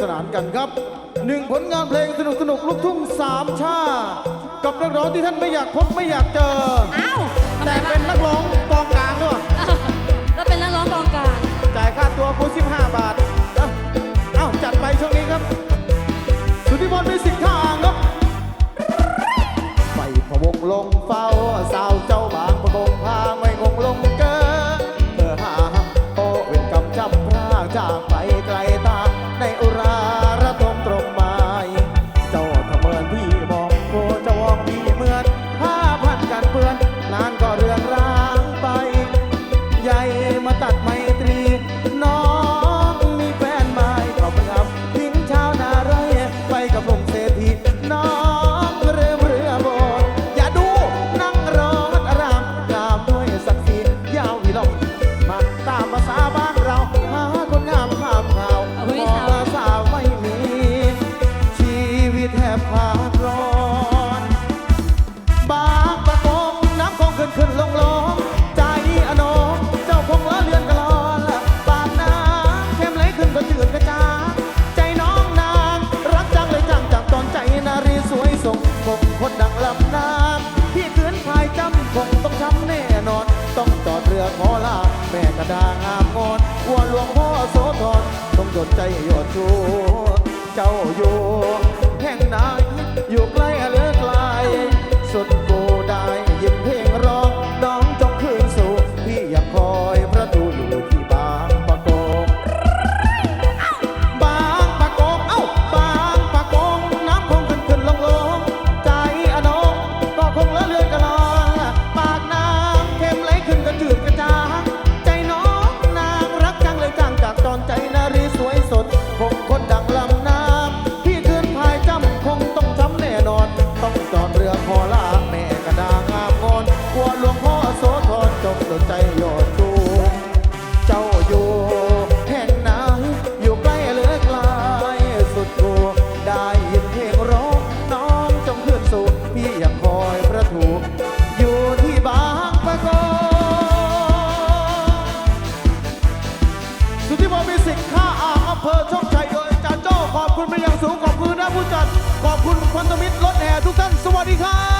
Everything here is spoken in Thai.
สนานกันครับหนึ่งผลงานเพลงสนุกสนุกๆลูกทุ่งสามชาติกับนักร้องที่ท่านไม่อยากพบไม่อยากเจอ อ้าวทำไมแต่วะเป็นนักร้องกองกลางด้วยแล้วเป็นนักร้องกองกลางจ่ายค่าตัวผู้15 บาทเอ้าเอ้าจัดไปช่วงนี้ครับ สุทธิพลมีสิทธิ์ท่าอ่างครับไปพะวงลงเฝ้าสาวเจ้า จ้าใจน้องนางรักจังเลยจังจากตอนใจนารีสวยส่งคงคนดังลำน้ำพี่ขืนพายจำคงต้องช้ำแน่นอน ต้องจอดเรือขอลาแม่กระดางามงอนวัวหลวงพ่อโสธรต้องจดใจหยดชูเจ้าอยู่แห่งไหนอยู่ใกล้ ขึ้นกระจืดกระจางใจน้องนางรักจังเลยจังจากตอนใจนารีสวยสดคงคนดังลำน้ำพี่คืนพายจำคงต้องทำแน่นอน ต้องจอดเรือขอลาแม่กระดางามงอนกลัวหลวงพ่อโสธรจงสนใจโยด ทธิพรมีสิทธิ์ค่าอ่างอำเภอโชคชัยโดยอาจารย์โจ้ขอบคุณเป็นอย่างสูงขอบคุณนะผู้จัด ขอบคุณพันธมิตรรถแห่ทุกท่านสวัสดีครับ